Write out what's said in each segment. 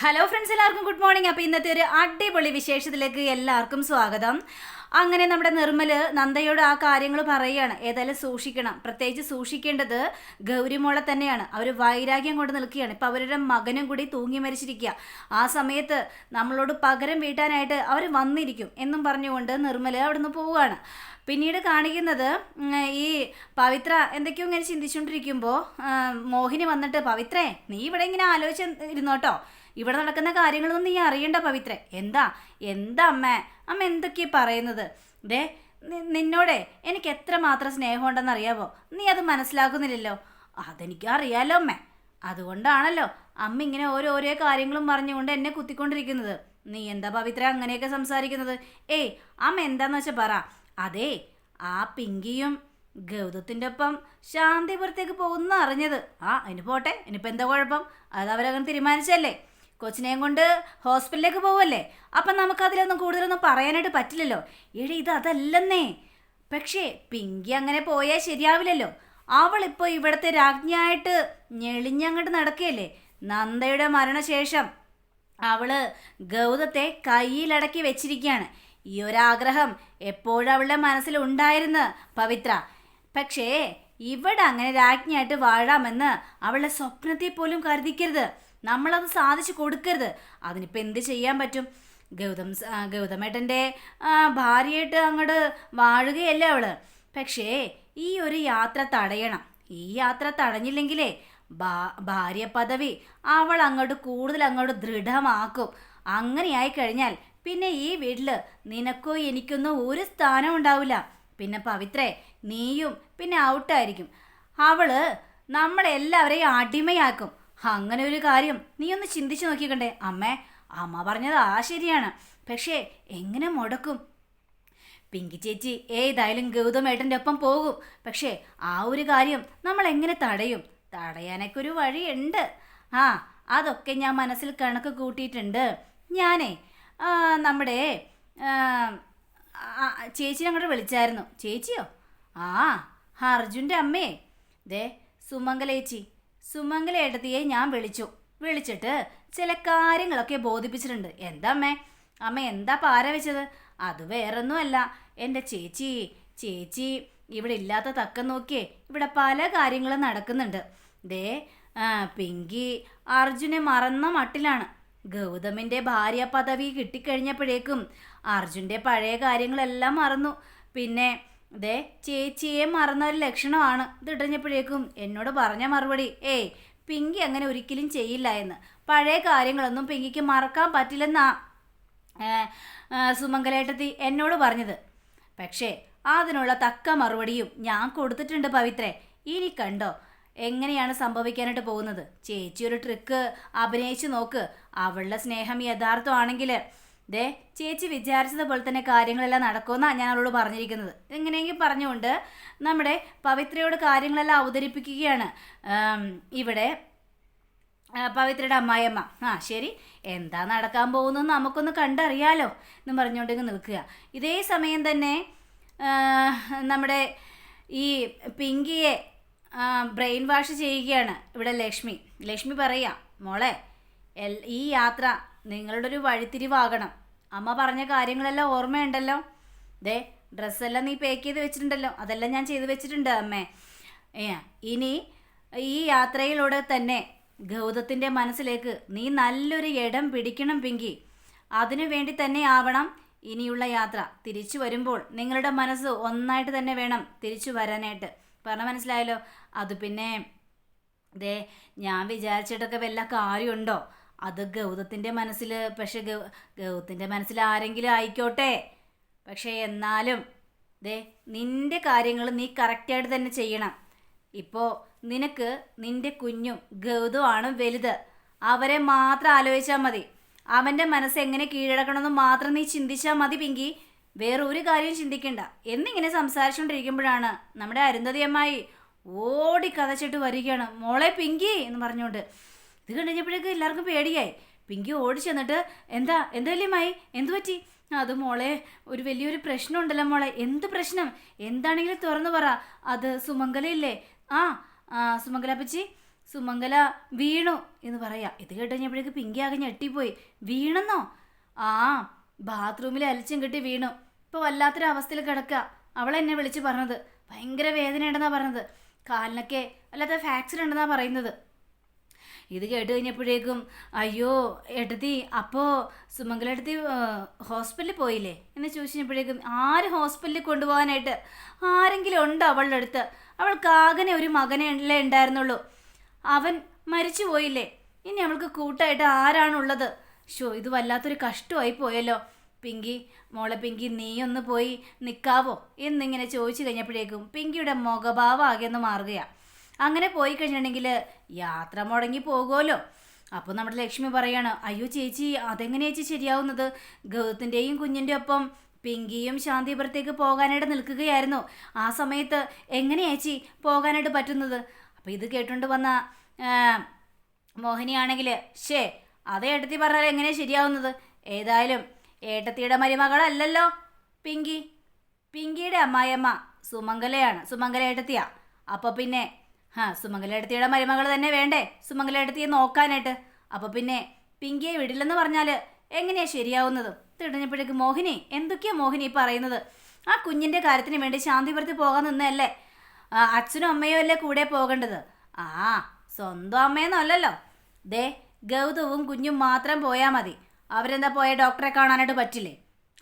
Hello friends എല്ലാവർക്കും good morning അപ്പോൾ ഇന്നത്തെ ഒരു അടിപൊളി വിശേഷത്തിലേക്ക് എല്ലാവർക്കും സ്വാഗതം. അങ്ങനെ നമ്മുടെ നിർമ്മൽ നന്ദയോട് ആ കാര്യങ്ങൾ പറയുകയാണ്. ഏതായാലും സൂക്ഷിക്കണം. പ്രത്യേകിച്ച് സൂക്ഷിക്കേണ്ടത് ഗൗരിമോളെ തന്നെയാണ്. അവർ വൈരാഗ്യം കൊണ്ട് നിൽക്കുകയാണ്. ഇപ്പം അവരുടെ മകനും കൂടി തൂങ്ങി മരിച്ചിരിക്കുക. ആ സമയത്ത് നമ്മളോട് പകരം വീട്ടാനായിട്ട് അവർ വന്നിരിക്കും എന്നും പറഞ്ഞുകൊണ്ട് നിർമ്മൽ അവിടുന്ന് പോവുകയാണ്. പിന്നീട് കാണിക്കുന്നത് ഈ പവിത്ര എന്തൊക്കെയോ ഇങ്ങനെ ചിന്തിച്ചുകൊണ്ടിരിക്കുമ്പോൾ മോഹിനി വന്നിട്ട് പവിത്രേ നീ ഇവിടെ ഇങ്ങനെ ആലോചിച്ച് ഇരുന്നോട്ടോ. ഇവിടെ നടക്കുന്ന കാര്യങ്ങളൊന്നും നീ അറിയണ്ട പവിത്ര. എന്താ? എന്താ അമ്മ? അമ്മ എന്തൊക്കെയാ പറയുന്നത്? ദേ നിന്നോടെ എനിക്ക് എത്ര മാത്രം സ്നേഹമുണ്ടെന്ന് അറിയാവോ? നീ അത് മനസ്സിലാക്കുന്നില്ലല്ലോ. അതെനിക്ക് അറിയാലോ അമ്മ. അതുകൊണ്ടാണല്ലോ അമ്മ ഇങ്ങനെ ഓരോരോ കാര്യങ്ങളും പറഞ്ഞുകൊണ്ട് എന്നെ കുത്തിക്കൊണ്ടിരിക്കുന്നത്. നീ എന്താ പവിത്ര അങ്ങനെയൊക്കെ സംസാരിക്കുന്നത്? ഏയ് അമ്മ എന്താന്ന് വെച്ചാൽ പറ. അതേ ആ പിങ്കിയും ഗൗതത്തിന്റെ ഒപ്പം ശാന്തിപുരത്തേക്ക് പോകുന്ന അറിഞ്ഞത്. ആ ഇനി പോട്ടെ. ഇനിയിപ്പോൾ എന്താ കുഴപ്പം? അത് അവരങ്ങനെ തീരുമാനിച്ചല്ലേ കൊച്ചിനെയും കൊണ്ട് ഹോസ്പിറ്റലിലേക്ക് പോവല്ലേ? അപ്പം നമുക്കതിലൊന്നും കൂടുതലൊന്നും പറയാനായിട്ട് പറ്റില്ലല്ലോ. എടി ഇത് അതല്ലെന്നേ. പക്ഷേ പിങ്കി അങ്ങനെ പോയാൽ ശരിയാവില്ലല്ലോ. അവളിപ്പോൾ ഇവിടുത്തെ രാജ്ഞിയായിട്ട് ഞെളിഞ്ഞങ്ങോട്ട് നടക്കുകയല്ലേ നന്ദയുടെ മരണശേഷം അവൾ ഗൗതത്തെ കയ്യിലടക്കി വെച്ചിരിക്കുകയാണ് ഈ ഒരാഗ്രഹം എപ്പോഴും അവളുടെ മനസ്സിലുണ്ടായിരുന്നു പവിത്ര. പക്ഷേ ഇവിടെ അങ്ങനെ രാജ്ഞിയായിട്ട് വാഴാമെന്ന് അവളുടെ സ്വപ്നത്തെ പോലും കരുതിക്കരുത്. നമ്മളത് സാധിച്ചു കൊടുക്കരുത്. അതിനിപ്പോൾ എന്ത് ചെയ്യാൻ പറ്റും? ഗൗതം ഗൗതമേട്ടന്റെ ഭാര്യയായിട്ട് അങ്ങോട്ട് വാഴുകയല്ല അവൾ. പക്ഷേ ഈ ഒരു യാത്ര തടയണം. ഈ യാത്ര തടഞ്ഞില്ലെങ്കിലേ ഭാ ഭാര്യ പദവി അവൾ അങ്ങോട്ട് കൂടുതൽ അങ്ങോട്ട് ദൃഢമാക്കും. അങ്ങനെയായി കഴിഞ്ഞാൽ പിന്നെ ഈ വീട്ടിൽ നിനക്കോ എനിക്കൊന്നും ഒരു സ്ഥാനം ഉണ്ടാവില്ല. പിന്നെ പവിത്രേ നീയും പിന്നെ ഔട്ടായിരിക്കും. അവൾ നമ്മളെല്ലാവരെയും അടിമയാക്കും. അങ്ങനെ ഒരു കാര്യം നീ ഒന്ന് ചിന്തിച്ചു നോക്കിക്കണ്ടേ. അമ്മേ അമ്മ പറഞ്ഞത് ആ ശരിയാണ്. പക്ഷേ എങ്ങനെ മുടക്കും? പിങ്കി ചേച്ചി ഏതായാലും ഗൗതമേട്ടന്റെ ഒപ്പം പോകും. പക്ഷേ ആ ഒരു കാര്യം നമ്മൾ എങ്ങനെ തടയും? തടയാനൊക്കെ ഒരു വഴിയുണ്ട്. ആ അതൊക്കെ ഞാൻ മനസ്സിൽ കണക്ക് കൂട്ടിയിട്ടുണ്ട്. ഞാനേ നമ്മുടെ ചേച്ചിനെ അങ്ങോട്ട് വിളിച്ചായിരുന്നു. ചേച്ചിയോ? ആ അർജുന്റെ അമ്മേ. ദേ സുമംഗലേച്ചി സുമംഗലേട്ടത്തിയെ ഞാൻ വിളിച്ചു. വിളിച്ചിട്ട് ചില കാര്യങ്ങളൊക്കെ ബോധിപ്പിച്ചിട്ടുണ്ട്. എന്താ അമ്മേ അമ്മ എന്താ പാര വെച്ചത്? അത് വേറൊന്നുമല്ല. എന്റെ ചേച്ചി ചേച്ചി ഇവിടെ ഇല്ലാത്ത തക്കം നോക്കിയേ ഇവിടെ പല കാര്യങ്ങളും നടക്കുന്നുണ്ട്. ദേ പിങ്കി അർജുനെ മറന്ന മട്ടിലാണ്. ഗൗതമിന്റെ ഭാര്യ പദവി കിട്ടിക്കഴിഞ്ഞപ്പോഴേക്കും അർജുന്റെ പഴയ കാര്യങ്ങളെല്ലാം മറന്നു. പിന്നെ ദേ ചേച്ചിയെ മറന്ന ഒരു ലക്ഷണമാണ് ഇതിട്ടഞ്ഞപ്പോഴേക്കും എന്നോട് പറഞ്ഞ മറുപടി ഏയ് പിങ്കി അങ്ങനെ ഒരിക്കലും ചെയ്യില്ല എന്ന്. പഴയ കാര്യങ്ങളൊന്നും പിങ്കിക്ക് മറക്കാൻ പറ്റില്ലെന്നാ. സുമംഗലേട്ടത്തി എന്നോട് പറഞ്ഞത്. പക്ഷേ അതിനുള്ള തക്ക മറുപടിയും ഞാൻ കൊടുത്തിട്ടുണ്ട് പവിത്രേ. ഇനി കണ്ടോ എങ്ങനെയാണ് സംഭവിക്കാനായിട്ട് പോകുന്നത്? ചേച്ചി ഒരു ട്രിക്ക് അഭിനയിച്ചു നോക്ക്. അവളുടെ സ്നേഹം യഥാർത്ഥമാണെങ്കിൽ ദേ ചേച്ചി വിചാരിച്ചതുപോലെ തന്നെ കാര്യങ്ങളെല്ലാം നടക്കുമെന്നാണ് ഞാൻ അവളോട് പറഞ്ഞിരിക്കുന്നത്. എങ്ങനെയെങ്കിൽ പറഞ്ഞുകൊണ്ട് നമ്മുടെ പവിത്രയോട് കാര്യങ്ങളെല്ലാം അവതരിപ്പിക്കുകയാണ്. ഇവിടെ പവിത്രയുടെ അമ്മായിയമ്മ. ആ ശരി. എന്താ നടക്കാൻ പോകുന്നതെന്ന് നമുക്കൊന്ന് കണ്ടറിയാലോ എന്ന് പറഞ്ഞുകൊണ്ട് ഇങ്ങ് നിൽക്കുക. ഇതേ സമയം തന്നെ നമ്മുടെ ഈ പിങ്കിയെ ബ്രെയിൻ വാഷ് ചെയ്യുകയാണ് ഇവിടെ ലക്ഷ്മി. ലക്ഷ്മി പറയാ മോളെ ഈ യാത്ര നിങ്ങളുടെ ഒരു വഴിത്തിരിവാകണം. അമ്മ പറഞ്ഞ കാര്യങ്ങളെല്ലാം ഓർമ്മയുണ്ടല്ലോ? ദേ ഡ്രസ്സെല്ലാം നീ പാക്ക് ചെയ്ത് വെച്ചിട്ടുണ്ടല്ലോ. അതെല്ലാം ഞാൻ ചെയ്ത് വെച്ചിട്ടുണ്ട് അമ്മേ. ഏ ഇനി ഈ യാത്രയിലൂടെ തന്നെ ഗൗതത്തിന്റെ മനസ്സിലേക്ക് നീ നല്ലൊരു ഇടം പിടിക്കണം പിങ്കി. അതിനു വേണ്ടി തന്നെ ആവണം ഇനിയുള്ള യാത്ര. തിരിച്ചു വരുമ്പോൾ നിങ്ങളുടെ മനസ്സ് ഒന്നായിട്ട് തന്നെ വേണം തിരിച്ചു വരാനായിട്ട്. പറഞ്ഞ മനസ്സിലായല്ലോ? അത് പിന്നെ ദേ ഞാൻ വിചാരിച്ചിട്ടൊക്കെ വല്ല കാര്യമുണ്ടോ? അത് ഗൗതത്തിന്റെ മനസ്സിൽ പക്ഷെ ഗൗ ഗൗതത്തിന്റെ മനസ്സിൽ ആരെങ്കിലും ആയിക്കോട്ടെ. പക്ഷേ എന്നാലും ദേ നിന്റെ കാര്യങ്ങൾ നീ കറക്റ്റായിട്ട് തന്നെ ചെയ്യണം. ഇപ്പോൾ നിനക്ക് നിന്റെ കുഞ്ഞും ഗൗതമാണ് വലുത്. അവരെ മാത്രം ആലോചിച്ചാൽ മതി. അവന്റെ മനസ്സ് എങ്ങനെ കീഴടക്കണമെന്ന് മാത്രം നീ ചിന്തിച്ചാൽ മതി പിങ്കി. വേറെ ഒരു കാര്യവും ചിന്തിക്കണ്ട. എന്നിങ്ങനെ സംസാരിച്ചുകൊണ്ടിരിക്കുമ്പോഴാണ് നമ്മുടെ അരുന്ധതി അമ്മായി ഓടി കഥച്ചിട്ട് വരികയാണ്. മോളെ പിങ്കി എന്ന് പറഞ്ഞുകൊണ്ട് ഇത് കഴിഞ്ഞപ്പോഴേക്ക് എല്ലാവർക്കും പേടിയായി. പിങ്കി ഓടി ചെന്നിട്ട് എന്താ എന്താ വലിയമ്മായി എന്തു പറ്റി? അത് മോളെ ഒരു വലിയൊരു പ്രശ്നമുണ്ടല്ലോ മോളെ. എന്ത് പ്രശ്നം? എന്താണെങ്കിലും തുറന്നു പറ. അത് സുമംഗലയില്ലേ? ആ സുമംഗല പച്ചി സുമംഗല വീണു എന്ന് പറയാം. ഇത് കേട്ട് കഴിഞ്ഞപ്പോഴേക്ക് പിങ്കി ആകെ ഞെട്ടിപ്പോയി. വീണെന്നോ? ആ ബാത്റൂമിൽ അലച്ചും കെട്ടി വീണു. ഇപ്പോൾ വല്ലാത്തൊരു അവസ്ഥയിൽ കിടക്കുക അവൾ എന്നെ വിളിച്ച് പറഞ്ഞത്. ഭയങ്കര വേദന ഉണ്ടെന്നാണ് പറഞ്ഞത്. കാലിനൊക്കെ അല്ലാത്ത ഫ്രാക്ചർ ഉണ്ടെന്നാ പറയുന്നത്. ഇത് കേട്ട് കഴിഞ്ഞപ്പോഴേക്കും അയ്യോ എടുത്തി അപ്പോൾ സുമംഗല ഏട്ടത്തി ഹോസ്പിറ്റലിൽ പോയില്ലേ? എന്ന് ചോദിച്ചപ്പോഴേക്കും ആര് ഹോസ്പിറ്റലിൽ കൊണ്ടുപോകാനായിട്ട്? ആരെങ്കിലും ഉണ്ടോ അവളുടെ അടുത്ത്? അവൾക്ക് ആകനെ ഒരു മകനല്ലേ ഉണ്ടായിരുന്നുള്ളൂ. അവൻ മരിച്ചു പോയില്ലേ? ഇനി അവൾക്ക് കൂട്ടായിട്ട് ആരാണുള്ളത്? ഷോ ഇത് വല്ലാത്തൊരു കഷ്ടമായി പോയല്ലോ. പിങ്കി മോളെ പിങ്കി നീ ഒന്ന് പോയി നിൽക്കാവോ എന്നിങ്ങനെ ചോദിച്ചു കഴിഞ്ഞപ്പോഴേക്കും പിങ്കിയുടെ മുഖഭാവം ആകെ ഒന്ന് മാറുകയാണ് അങ്ങനെ പോയി കഴിഞ്ഞിട്ടുണ്ടെങ്കിൽ യാത്ര മുടങ്ങി പോകുമല്ലോ. അപ്പോൾ നമ്മുടെ ലക്ഷ്മി പറയാണ് അയ്യോ ചേച്ചി അതെങ്ങനെ ചേച്ചി ശരിയാവുന്നത്? ഗൗതത്തിന്റെയും കുഞ്ഞിന്റെ ഒപ്പം പിങ്കിയും ശാന്തിപുരത്തേക്ക് പോകാനായിട്ട് നിൽക്കുകയായിരുന്നു. ആ സമയത്ത് എങ്ങനെയാച്ചി പോകാനായിട്ട് പറ്റുന്നത്? അപ്പോൾ ഇത് കേട്ടുകൊണ്ട് വന്ന മോഹിനിയാണെങ്കിൽ ഷേ അതേ ഏട്ടത്തി പറഞ്ഞാൽ എങ്ങനെ ശരിയാവുന്നത്? ഏതായാലും ഏട്ടത്തിയുടെ മരുമകളല്ലല്ലോ പിങ്കി. പിങ്കിയുടെ അമ്മായിയമ്മ സുമംഗലയാണ്. സുമംഗല ഏട്ടത്തിയാ. അപ്പോൾ പിന്നെ ഹാ സുമംഗല ഏട്ടത്തിയുടെ മരുമകൾ തന്നെ വേണ്ടേ? സുമംഗല ഏട്ടത്തിയെ നോക്കാനായിട്ട്. അപ്പോൾ പിന്നെ പിങ്കിയെ വിടില്ലെന്ന് പറഞ്ഞാൽ എങ്ങനെയാ ശരിയാവുന്നത്? തിടഞ്ഞപ്പോഴേക്ക് മോഹിനി എന്തൊക്കെയാ മോഹിനി പറയുന്നത്? ആ കുഞ്ഞിന്റെ കാര്യത്തിന് വേണ്ടി ശാന്തിപുരത്ത് പോകാൻ നിന്നല്ലേ അച്ഛനും അമ്മയും അല്ലേ കൂടെ പോകേണ്ടത്? ആ സ്വന്തം അമ്മയെന്നല്ലല്ലോ ദേ ഗൗതവും കുഞ്ഞും മാത്രം പോയാൽ മതി. അവരെന്താ പോയ? ഡോക്ടറെ കാണാനായിട്ട് പറ്റില്ലേ?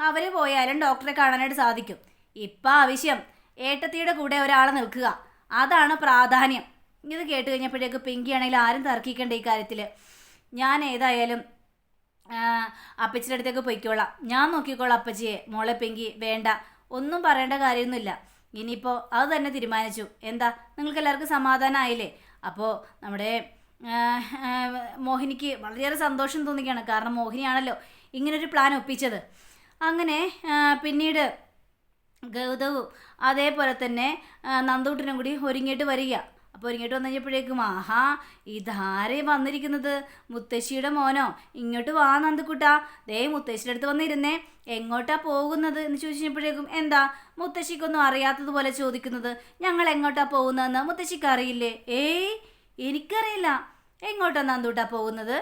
അവർ പോയാലും ഡോക്ടറെ കാണാനായിട്ട് സാധിക്കും. ഇപ്പം ആവശ്യം ഏട്ടത്തിയുടെ കൂടെ ഒരാൾ നിൽക്കുക. അതാണ് പ്രാധാന്യം. ഇത് കേട്ട് കഴിഞ്ഞപ്പോഴേക്ക് പിങ്കി ആണെങ്കിൽ ആരും തർക്കിക്കണ്ട ഈ കാര്യത്തിൽ ഞാൻ ഏതായാലും അപ്പച്ചിയുടെ അടുത്തേക്ക് പൊയ്ക്കോളാം. ഞാൻ നോക്കിക്കോളാം അപ്പച്ചിയെ. മോളെ പിങ്കി വേണ്ട. ഒന്നും പറയേണ്ട കാര്യമൊന്നുമില്ല. ഇനിയിപ്പോൾ അത് തന്നെ തീരുമാനിച്ചു. എന്താ? നിങ്ങൾക്ക് എല്ലാവർക്കും സമാധാനമായില്ലേ അപ്പോൾ നമ്മുടെ മോഹിനിക്ക് വളരെയേറെ സന്തോഷം തോന്നിക്കുകയാണ്. കാരണം മോഹിനിയാണല്ലോ ഇങ്ങനൊരു പ്ലാൻ ഒപ്പിച്ചത്. അങ്ങനെ പിന്നീട് ഗൗതവും അതേപോലെ തന്നെ നന്ദൂട്ടനും കൂടി ഒരുങ്ങിയിട്ട് വരിക. അപ്പോൾ ഒരുങ്ങിയിട്ട് വന്നു കഴിഞ്ഞപ്പോഴേക്കും ആഹാ ഇതാരേ വന്നിരിക്കുന്നത്? മുത്തശ്ശിയുടെ മോനോ? ഇങ്ങോട്ട് വാ നന്ദുക്കുട്ടാ ദേ മുത്തശ്ശിയുടെ അടുത്ത് വന്നിരുന്നേ. എങ്ങോട്ടാ പോകുന്നത്? എന്ന് ചോദിച്ചപ്പോഴേക്കും എന്താ? മുത്തശ്ശിക്കൊന്നും അറിയാത്തതുപോലെ ചോദിക്കുന്നത്. ഞങ്ങൾ എങ്ങോട്ടാ പോകുന്നതെന്ന് മുത്തശ്ശിക്ക് അറിയില്ലേ? ഏയ് എനിക്കറിയില്ല. എങ്ങോട്ടാ നന്ദൂട്ടാ പോകുന്നത്?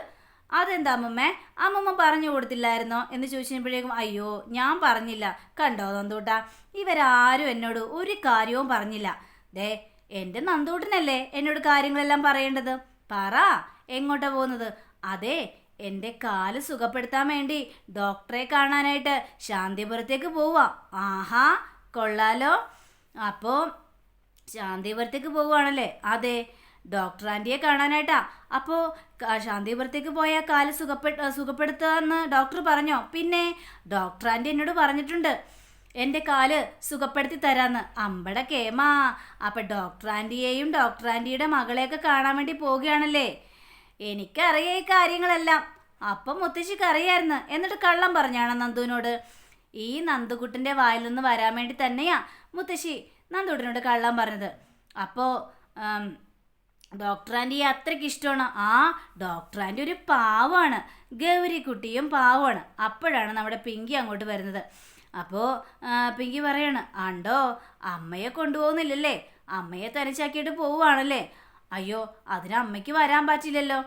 അതെന്താ അമ്മമ്മേ? അമ്മമ്മ പറഞ്ഞു കൊടുത്തില്ലായിരുന്നോ? എന്ന് ചോദിച്ചപ്പോഴേക്കും അയ്യോ ഞാൻ പറഞ്ഞില്ല. കണ്ടോ നന്ദൂട്ടാ? ഇവരാരും എന്നോട് ഒരു കാര്യവും പറഞ്ഞില്ല. ദേ എന്റെ നന്ദൂട്ടനല്ലേ എന്നോട് കാര്യങ്ങളെല്ലാം പറയേണ്ടത്? പറ എങ്ങോട്ടാ പോകുന്നത്? അതെ എന്റെ കാൽ സുഖപ്പെടുത്താൻ വേണ്ടി ഡോക്ടറെ കാണാനായിട്ട് ശാന്തിപുരത്തേക്ക് പോവാ ആഹാ കൊള്ളാലോ. അപ്പോൾ ശാന്തിപുരത്തേക്ക് പോവുകയാണല്ലേ അതെ ഡോക്ടർ ആന്റിയെ കാണാനായിട്ടാ. അപ്പോൾ ശാന്തിപുരത്തേക്ക് പോയ കാൽ സുഖപ്പെട്ട് സുഖപ്പെടുത്താന്ന് ഡോക്ടർ പറഞ്ഞോ? പിന്നെ ഡോക്ടർ ആന്റി എന്നോട് പറഞ്ഞിട്ടുണ്ട് എന്റെ കാൽ സുഖപ്പെടുത്തി തരാന്ന്. അമ്പട കേമാ. അപ്പം ഡോക്ടർ ആന്റിയെയും ഡോക്ടർ ആന്റിയുടെ മകളെയൊക്കെ കാണാൻ വേണ്ടി പോവുകയാണല്ലേ. എനിക്കറിയാം ഈ കാര്യങ്ങളെല്ലാം. അപ്പം മുത്തശ്ശിക്ക് അറിയായിരുന്നു. എന്നിട്ട് കള്ളം പറഞ്ഞാണ് നന്ദുവിനോട്. ഈ നന്ദുകുട്ടിന്റെ വായിൽ നിന്ന് വരാൻ വേണ്ടി തന്നെയാ മുത്തശ്ശി നന്ദുട്ടിനോട് കള്ളം പറഞ്ഞത്. അപ്പോൾ ഡോക്ടർ ആന്റി അത്രയ്ക്ക് ഇഷ്ടമാണ്. ആ ഡോക്ടർ ആന്റി ഒരു പാവമാണ് ഗൗരിക്കുട്ടിയും പാവമാണ് അപ്പോഴാണ് നമ്മുടെ പിങ്കി അങ്ങോട്ട് വരുന്നത്. അപ്പോൾ പിങ്കി പറയാണ് ആണ്ടോ അമ്മയെ കൊണ്ടുപോകുന്നില്ലല്ലേ? അമ്മയെ തനിച്ചാക്കിയിട്ട് പോവുകയാണല്ലേ? അയ്യോ അതിന് അമ്മയ്ക്ക് വരാൻ പറ്റില്ലല്ലോ.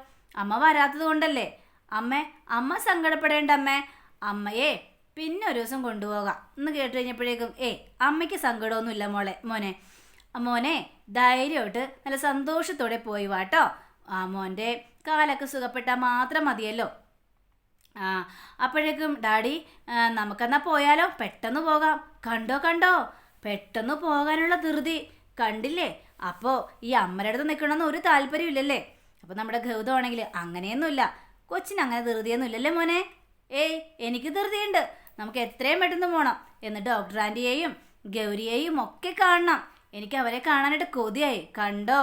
അമ്മ വരാത്തത് കൊണ്ടല്ലേ? അമ്മേ അമ്മ സങ്കടപ്പെടേണ്ട അമ്മേ. അമ്മയെ പിന്നെ ഒരു ദിവസം കൊണ്ടുപോകാം. എന്ന് കേട്ട് കഴിഞ്ഞപ്പോഴേക്കും ഏ അമ്മയ്ക്ക് സങ്കടമൊന്നുമില്ല മോളെ മോനെ. മോനെ ധൈര്യമായിട്ട് നല്ല സന്തോഷത്തോടെ പോയി വാട്ടോ ആ മോന്റെ കാലൊക്കെ സുഖപ്പെട്ടാൽ മാത്രം മതിയല്ലോ. ആ അപ്പോഴേക്കും ഡാഡി നമുക്കെന്നാ പോയാലോ? പെട്ടെന്ന് പോകാം. കണ്ടോ കണ്ടോ? പെട്ടെന്ന് പോകാനുള്ള ധൃതി. കണ്ടില്ലേ? അപ്പോൾ ഈ അമ്മയുടെ അടുത്ത് നിൽക്കണമെന്ന് ഒരു താല്പര്യമില്ലല്ലേ? അപ്പോൾ നമ്മുടെ ഗൗതമാണെങ്കിൽ അങ്ങനെയൊന്നുമില്ല. കൊച്ചിന് അങ്ങനെ ധൃതിയൊന്നും ഇല്ലല്ലേ മോനെ? ഏയ് എനിക്ക് ധൃതിയുണ്ട്. നമുക്ക് എത്രയും പെട്ടെന്ന് പോകണം എന്നിട്ട് ഡോക്ടർ ആന്റിയെയും ഗൗരിയെയും ഒക്കെ കാണണം. എനിക്ക് അവരെ കാണാനായിട്ട് കൊതിയായി. കണ്ടോ?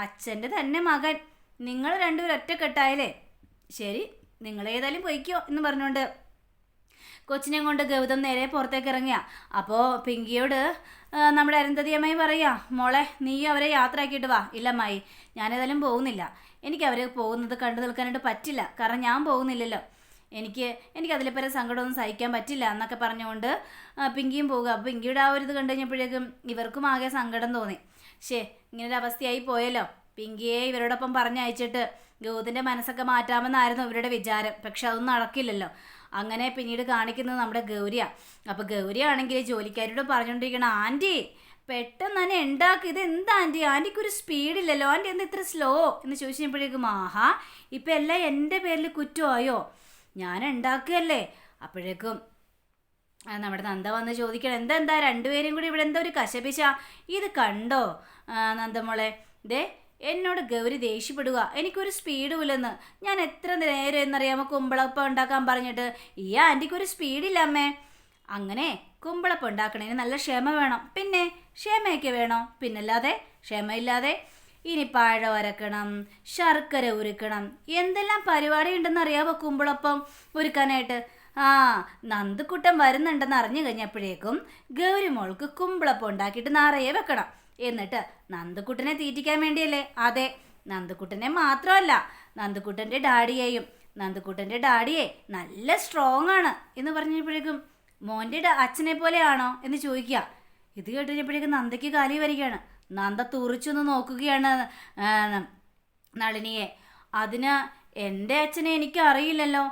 അച്ഛന്റെ തന്നെ മകൻ. നിങ്ങൾ രണ്ടുപേരും ഒറ്റക്കെട്ടായല്ലേ? ശരി നിങ്ങൾ ഏതായാലും പൊയ്ക്കോ എന്ന് പറഞ്ഞുകൊണ്ട് കൊച്ചിനെ കൊണ്ട് ഗൗതം നേരെ പുറത്തേക്ക് ഇറങ്ങിയ. അപ്പോൾ പിങ്കിയോട് നമ്മുടെ അരുന്ധതി അമ്മായി പറയാ മോളെ നീ അവരെ യാത്രയാക്കിയിട്ട് വാ. ഇല്ല അമ്മായി ഞാനേതായാലും പോകുന്നില്ല. എനിക്ക് അവരെ പോകുന്നത് കണ്ടു നിൽക്കാനായിട്ട് പറ്റില്ല. കാരണം ഞാൻ പോകുന്നില്ലല്ലോ. എനിക്ക് എനിക്ക് അതിലെ പരം സങ്കടമൊന്നും സഹിക്കാൻ പറ്റില്ല എന്നൊക്കെ പറഞ്ഞുകൊണ്ട് പിങ്കിയും പോവുക അപ്പോൾ പിങ്കിയുടെ ആ ഒരു ഇത് കണ്ടു കഴിഞ്ഞപ്പോഴേക്കും ഇവർക്കും ആകെ സങ്കടം തോന്നി. ശേ ഇങ്ങനൊരു അവസ്ഥയായി പോയല്ലോ. പിങ്കിയെ ഇവരോടൊപ്പം പറഞ്ഞയച്ചിട്ട് ഗൗതിന്റെ മനസ്സൊക്കെ മാറ്റാമെന്നായിരുന്നു ഇവരുടെ വിചാരം. പക്ഷെ അതൊന്നും നടക്കില്ലല്ലോ. അങ്ങനെ പിന്നീട് കാണിക്കുന്നത് നമ്മുടെ ഗൗരിയാണ് അപ്പോൾ ഗൗരിയാണെങ്കിൽ ജോലിക്കാരോട് പറഞ്ഞുകൊണ്ടിരിക്കണം ആന്റി പെട്ടെന്ന് തന്നെ ഉണ്ടാക്കി. ഇത് എന്താ ആന്റി ആന്റിക്ക് ഒരു സ്പീഡില്ലല്ലോ ആന്റി എന്താ ഇത്ര സ്ലോ എന്ന് ചോദിച്ചപ്പോഴേക്കും ആഹാ ഇപ്പം എല്ലാം എന്റെ പേരിൽ കുറ്റമായോ? ഞാൻ ഉണ്ടാക്കുകയല്ലേ അപ്പോഴേക്കും നമ്മുടെ നന്ദ വന്ന് ചോദിക്കണം എന്താ എന്താ രണ്ടുപേരും കൂടി ഇവിടെ എന്താ ഒരു കശപിശ? ഇത് കണ്ടോ? നന്ദമോളെ ദേ എന്നോട് ഗൗരി ദേഷ്യപ്പെടുക. എനിക്കൊരു സ്പീഡുമില്ലെന്ന്. ഞാൻ എത്ര നേരം എന്നറിയാമോ കുമ്പളപ്പ ഉണ്ടാക്കാൻ പറഞ്ഞിട്ട്? ഈ ആന്റിക്കൊരു സ്പീഡില്ല അമ്മേ. അങ്ങനെ കുമ്പളപ്പം ഉണ്ടാക്കണതിന് നല്ല ക്ഷമ വേണം. പിന്നെ ക്ഷമയൊക്കെ വേണോ? പിന്നല്ലാതെ ക്ഷമയില്ലാതെ ഇനി പഴം അരക്കണം ശർക്കര ഉരുക്കണം എന്തെല്ലാം പരിപാടി ഉണ്ടെന്ന് അറിയാവോ കുമ്പളപ്പം ഒരുക്കാനായിട്ട് ആ നന്ദുക്കുട്ടൻ വരുന്നുണ്ടെന്ന് അറിഞ്ഞു കഴിഞ്ഞപ്പോഴേക്കും ഗൗരിമോൾക്ക് കുമ്പളപ്പം ഉണ്ടാക്കിയിട്ട് നിറയെ വെക്കണം. എന്നിട്ട് നന്ദുക്കുട്ടനെ തീറ്റിക്കാൻ വേണ്ടിയല്ലേ? അതെ നന്ദുക്കുട്ടനെ മാത്രമല്ല നന്ദുക്കുട്ടന്റെ ഡാഡിയെയും നന്ദുക്കുട്ടന്റെ ഡാഡിയെ നല്ല സ്ട്രോങ് ആണ് എന്ന് പറഞ്ഞപ്പോഴേക്കും മോന്റെ അച്ഛനെ പോലെയാണോ എന്ന് ചോദിക്കുക. ഇത് കേട്ടുകഴിഞ്ഞപ്പോഴേക്കും നന്ദയ്ക്ക് കാലി വരികയാണ്. നന്ദ തുറിച്ചൊന്ന് നോക്കുകയാണ് നളിനിയെ. അതിന് എന്റെ അച്ഛനെ എനിക്ക് അറിയില്ലല്ലോ.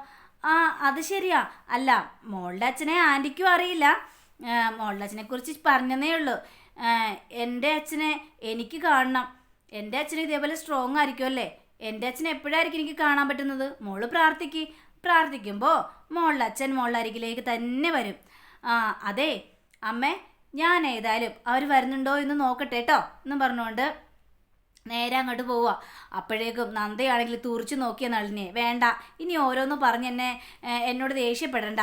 ആ അത് ശരിയാ. അല്ല മോളുടെ അച്ഛനെ ആന്റിക്കും അറിയില്ല. മോളുടെ അച്ഛനെ കുറിച്ച് പറഞ്ഞതേ ഉള്ളൂ. എന്റെ അച്ഛനെ എനിക്ക് കാണണം. എന്റെ അച്ഛൻ ഇതേപോലെ സ്ട്രോങ് ആയിരിക്കും അല്ലേ? എന്റെ അച്ഛൻ എപ്പോഴായിരിക്കും എനിക്ക് കാണാൻ പറ്റുന്നത്? മോൾ പ്രാർത്ഥിക്ക്. പ്രാർത്ഥിക്കുമ്പോൾ മോളുടെ അച്ഛൻ മോളുടെ അരികിലേക്ക് തന്നെ വരും. ആ അതെ അമ്മേ ഞാൻ ഏതായാലും അവർ വരുന്നുണ്ടോ എന്ന് നോക്കട്ടെ കേട്ടോ എന്ന് പറഞ്ഞുകൊണ്ട് നേരെ അങ്ങോട്ട് പോവുക അപ്പോഴേക്കും നന്ദയാണെങ്കിൽ തുറിച്ചു നോക്കിയ നളിനെ വേണ്ട ഇനി ഓരോന്ന് പറഞ്ഞ് എന്നെ എന്നോട് ദേഷ്യപ്പെടണ്ട.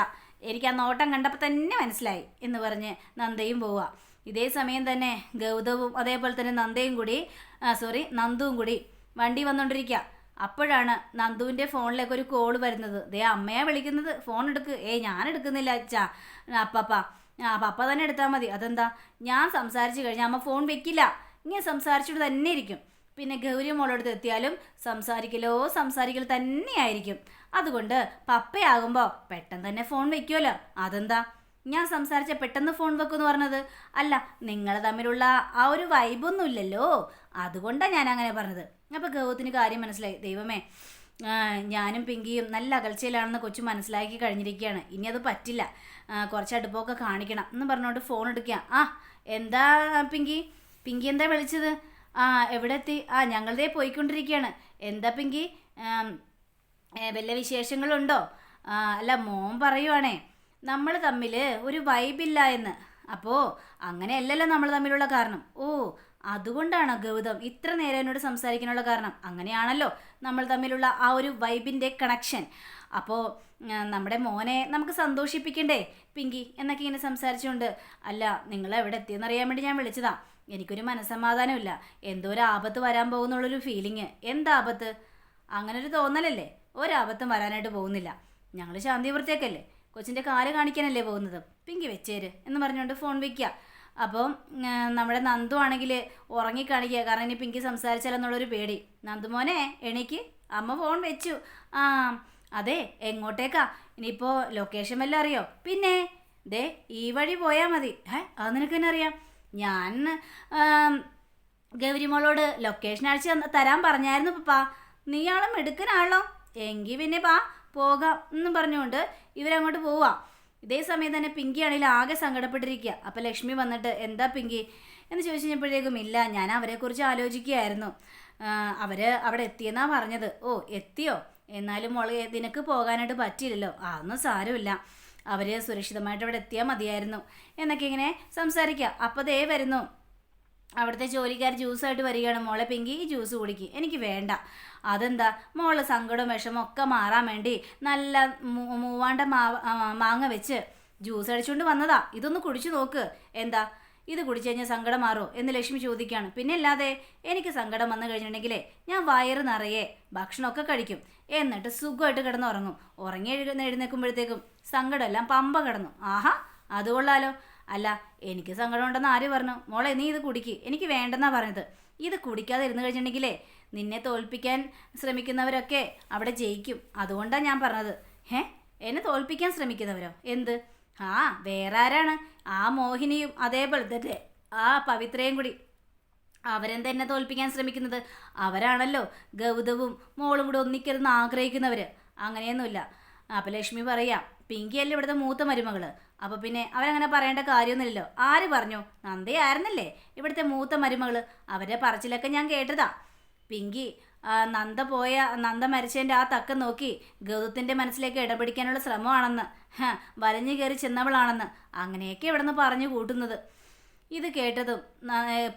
എനിക്ക് ആ നോട്ടം കണ്ടപ്പോൾ തന്നെ മനസ്സിലായി എന്ന് പറഞ്ഞ് നന്ദയും പോവുക ഇതേ സമയം തന്നെ ഗൗതവും അതേപോലെ തന്നെ നന്ദയും കൂടി സോറി നന്ദുവും കൂടി വണ്ടി വന്നുകൊണ്ടിരിക്കുക അപ്പോഴാണ് നന്ദുവിന്റെ ഫോണിലേക്ക് ഒരു കോൾ വരുന്നത്. ദേ അമ്മയാണ് വിളിക്കുന്നത്. ഫോൺ എടുക്ക്. ഏയ് ഞാൻ എടുക്കുന്നില്ല അച്ഛാ. അപ്പപ്പ ആ പപ്പ തന്നെ എടുത്താൽ മതി. അതെന്താ? ഞാൻ സംസാരിച്ചു കഴിഞ്ഞാൽ അമ്മ ഫോൺ വെക്കില്ല. ഇങ്ങനെ സംസാരിച്ചിട്ട് തന്നെ ഇരിക്കും. പിന്നെ ഗൗരി മോളോടത്ത് എത്തിയാലും സംസാരിക്കലോ സംസാരിക്കൽ തന്നെയായിരിക്കും അതുകൊണ്ട് പപ്പയാകുമ്പോൾ പെട്ടെന്ന് തന്നെ ഫോൺ വെക്കുമല്ലോ അതെന്താ? ഞാൻ സംസാരിച്ച പെട്ടെന്ന് ഫോൺ വെക്കുമെന്ന് പറഞ്ഞത്? അല്ല നിങ്ങൾ തമ്മിലുള്ള ആ ഒരു വൈബൊന്നും ഇല്ലല്ലോ. അതുകൊണ്ടാണ് ഞാൻ അങ്ങനെ പറഞ്ഞത്. അപ്പോൾ ഗൗതത്തിന് കാര്യം മനസ്സിലായി. ദൈവമേ ഞാനും പിങ്കിയും നല്ല അകൽച്ചയിലാണെന്ന് കൊച്ചു മനസ്സിലാക്കി കഴിഞ്ഞിരിക്കുകയാണ്. ഇനി അത് പറ്റില്ല. കുറച്ച് അടുപ്പമൊക്കെ കാണിക്കണം എന്ന് പറഞ്ഞുകൊണ്ട് ഫോൺ എടുക്കുക ആ എന്താ പിങ്കി? പിങ്കി എന്താ വിളിച്ചത്? ആ എവിടെ എത്തി ആ ഞങ്ങളതേ പോയിക്കൊണ്ടിരിക്കുകയാണ് എന്താ പിങ്കി? വല്ല വിശേഷങ്ങളുണ്ടോ? അല്ല മോൻ പറയുവാണേ നമ്മൾ തമ്മിൽ ഒരു വൈബില്ല എന്ന്. അപ്പോൾ അങ്ങനെയല്ലല്ലോ നമ്മൾ തമ്മിലുള്ള കാരണം. ഓ അതുകൊണ്ടാണ് ഗൗതം ഇത്ര നേരം എന്നോട് സംസാരിക്കാനുള്ള കാരണം. അങ്ങനെയാണല്ലോ നമ്മൾ തമ്മിലുള്ള ആ ഒരു വൈബിന്റെ കണക്ഷൻ അപ്പോൾ നമ്മുടെ മോനെ നമുക്ക് സന്തോഷിപ്പിക്കണ്ടേ? പിങ്കി എന്നൊക്കെ ഇങ്ങനെ സംസാരിച്ചുകൊണ്ട് അല്ല നിങ്ങൾ എവിടെ എത്തിയെന്ന് അറിയാൻ വേണ്ടി ഞാൻ വിളിച്ചതാ. എനിക്കൊരു മനസ്സമാധാനമില്ല എന്തോ ഒരു ആപത്ത് വരാൻ പോകുന്നുള്ളൊരു ഫീലിങ് എന്താപത്ത് അങ്ങനെ ഒരു തോന്നലല്ലേ? ഒരാപത്തും വരാനായിട്ട് പോകുന്നില്ല. ഞങ്ങൾ ശാന്തിപുറത്തേക്കല്ലേ കൊച്ചിന്റെ കാൽ കാണിക്കാനല്ലേ പോകുന്നത്? പിങ്കി വെച്ചേര് എന്ന് പറഞ്ഞുകൊണ്ട് ഫോൺ വയ്ക്കുക അപ്പം നമ്മുടെ നന്ദു ആണെങ്കിൽ ഉറങ്ങിക്കാണിക്കുക കാരണം ഇനി പിങ്കി സംസാരിച്ചാലെന്നുള്ളൊരു പേടി. നന്ദു മോനെ എണീക്ക്. അമ്മ ഫോൺ വെച്ചു. ആ അതെ എങ്ങോട്ടേക്കാ? ഇനിയിപ്പോൾ ലൊക്കേഷൻ വല്ലതും അറിയോ? പിന്നെ ദേ ഈ വഴി പോയാൽ മതി. ഏ അത് നിനക്ക് തന്നെ അറിയാം. ഞാൻ ഗൗരിമോളോട് ലൊക്കേഷൻ അയച്ച് തരാൻ പറഞ്ഞായിരുന്നു പപ്പാ. നീയാളും എടുക്കനാണല്ലോ എങ്കിൽ പിന്നെ പാ പോകാം എന്നും പറഞ്ഞുകൊണ്ട് ഇവരങ്ങോട്ട് പോവാം. ഇതേ സമയം തന്നെ പിങ്കി ആണെങ്കിൽ ആകെ സങ്കടപ്പെട്ടിരിക്കുക അപ്പം ലക്ഷ്മി വന്നിട്ട് എന്താ പിങ്കി? എന്ന് ചോദിച്ചു കഴിഞ്ഞപ്പോഴേക്കും ഇല്ല ഞാൻ അവരെക്കുറിച്ച് ആലോചിക്കുകയായിരുന്നു. അവർ അവിടെ എത്തിയെന്നാണ് പറഞ്ഞത്. ഓ എത്തിയോ? എന്നാലും മോൾ നിനക്ക് പോകാനായിട്ട് പറ്റിയില്ലല്ലോ. ആ ഒന്നും സാരമില്ല. അവർ സുരക്ഷിതമായിട്ട് അവിടെ എത്തിയാൽ മതിയായിരുന്നു. എന്നൊക്കെ ഇങ്ങനെ സംസാരിക്കുക അപ്പോൾ ദേ വരുന്നു. അവിടുത്തെ ജോലിക്കാർ ജ്യൂസായിട്ട് വരികയാണ്. മോളെ പിങ്കി ഈ ജ്യൂസ് കുടിക്ക്. എനിക്ക് വേണ്ട. അതെന്താ? മോൾ സങ്കടവും വിഷമം ഒക്കെ മാറാൻ വേണ്ടി നല്ല മൂവാണ്ട മാങ്ങ വെച്ച് ജ്യൂസ് അടിച്ചുകൊണ്ട് വന്നതാ. ഇതൊന്ന് കുടിച്ചു നോക്ക്. എന്താ? ഇത് കുടിച്ചു കഴിഞ്ഞാൽ സങ്കടം മാറുമോ എന്ന് ലക്ഷ്മി ചോദിക്കുകയാണ് പിന്നെ അല്ലാതെ എനിക്ക് സങ്കടം വന്നു കഴിഞ്ഞിട്ടുണ്ടെങ്കിലേ ഞാൻ വയറ് നിറയെ ഭക്ഷണമൊക്കെ കഴിക്കും. എന്നിട്ട് സുഖമായിട്ട് കിടന്നുറങ്ങും. ഉറങ്ങി എഴുന്ന എഴുന്നേൽക്കുമ്പോഴത്തേക്കും സങ്കടമെല്ലാം പമ്പ കിടന്നു. ആഹാ അത് കൊള്ളാലോ. അല്ല എനിക്ക് സങ്കടമുണ്ടെന്ന് ആര് പറഞ്ഞു? മോളെ നീ ഇത് കുടിക്ക്. എനിക്ക് വേണ്ടെന്നാ പറഞ്ഞത്. ഇത് കുടിക്കാതെ ഇരുന്ന് കഴിഞ്ഞിട്ടുണ്ടെങ്കിലേ നിന്നെ തോൽപ്പിക്കാൻ ശ്രമിക്കുന്നവരൊക്കെ അവിടെ ജയിക്കും. അതുകൊണ്ടാണ് ഞാൻ പറഞ്ഞത്. ഏ എന്നെ തോൽപ്പിക്കാൻ ശ്രമിക്കുന്നവരോ? എന്ത്? ആ വേറെ ആരാണ്? ആ മോഹിനിയും അതേപോലെ തന്നെ. ആ പവിത്രയും കൂടി. അവരെന്താ തന്നെ തോൽപ്പിക്കാൻ ശ്രമിക്കുന്നത്. അവരാണല്ലോ ഗൗതവും മോളും കൂടെ ഒന്നിക്കരുന്ന് ആഗ്രഹിക്കുന്നവർ അങ്ങനെയൊന്നുമില്ല. അപ്പം ലക്ഷ്മി പറയാം പിങ്കിയല്ലേ ഇവിടുത്തെ മൂത്ത മരുമകൾ? അപ്പോൾ പിന്നെ അവരങ്ങനെ പറയേണ്ട കാര്യമൊന്നുമില്ലല്ലോ. ആര് പറഞ്ഞു? നന്ദയായിരുന്നല്ലേ ഇവിടുത്തെ മൂത്ത മരുമകൾ? അവരുടെ പറച്ചിലൊക്കെ ഞാൻ കേട്ടതാ. പിങ്കി നന്ദ പോയ നന്ദ മരിച്ചതിന്റെ ആ തക്കം നോക്കി ഗൗതത്തിന്റെ മനസ്സിലേക്ക് ഇടപിടിക്കാനുള്ള ശ്രമമാണെന്ന്. വലഞ്ഞു കയറി ചെന്നവളാണെന്ന്. അങ്ങനെയൊക്കെ ഇവിടെ നിന്ന് പറഞ്ഞു കൂട്ടുന്നത്. ഇത് കേട്ടതും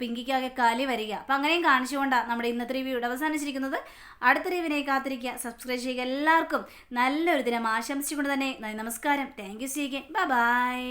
പിങ്കിക്കാകെ കാലി വരിക. അപ്പം അങ്ങനെയും കാണിച്ചുകൊണ്ടാണ് നമ്മുടെ ഇന്നത്തെ റിവ്യൂ ഇവിടെ അവസാനിച്ചിരിക്കുന്നത്. അടുത്ത റിവ്യൂവിനെ കാത്തിരിക്കുക. സബ്സ്ക്രൈബ് ചെയ്യുക എല്ലാവർക്കും നല്ലൊരു ദിനം ആശംസിച്ചുകൊണ്ട് തന്നെ നമസ്കാരം. Thank you see bye bye